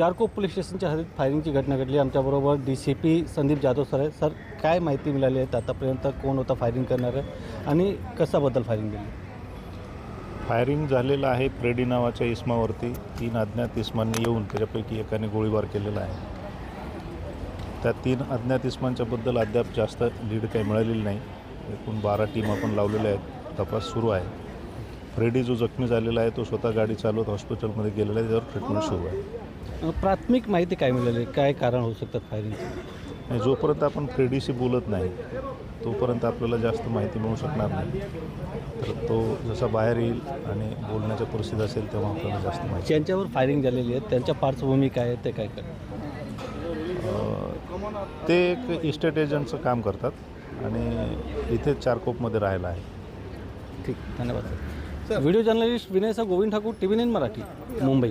Charkop police स्टेशनच्या हद्दीत फायरिंगची घटना घडली. आमच्याबरोबर D C P Sandeep Jadhav sir आहे सर काय माहिती मिळाली आहे? आतापर्यंत कोण होता फायरिंग करणार? आहे आणि कशाबद्दल फायरिंग केली? फायरिंग झालेलं आहे प्रेडी नावाच्या इस्मावरती. तीन अज्ञात इस्मांनी येऊन त्याच्यापैकी एकाने गोळीबार केलेला आहे. त्या तीन अज्ञात इस्मांच्याबद्दल अद्याप जास्त लीड काही मिळालेली नाही. एकूण बारा टीम आपण लावलेल्या आहेत. तपास सुरू आहे. फ्रेडी जो जखमी झालेला आहे तो स्वतः गाडी चालवत हॉस्पिटलमध्ये गेलेला आहे. त्यावर ट्रीटमेंट सुरू आहे. प्राथमिक माहिती काय मिळाली? काय कारण होऊ शकतात फायरिंगचं? आणि जोपर्यंत आपण फ्रेडीशी बोलत नाही तोपर्यंत आपल्याला जास्त माहिती मिळू शकणार नाही. तर तो जसा बाहेर येईल आणि बोलण्याच्या परिस्थिती असेल तेव्हा आपल्याला जास्त माहिती. ज्यांच्यावर फायरिंग झालेली आहे त्यांच्या पार्श्वभूमी काय आहे ते काय करतात? अ, ते एक इस्टेट एजंटचं काम करतात आणि इथे चारकोपमध्ये राहायला आहे. ठीक धन्यवाद sir. Video journalist Vinay sir Govind Thakur T V nine Marathi Mumbai.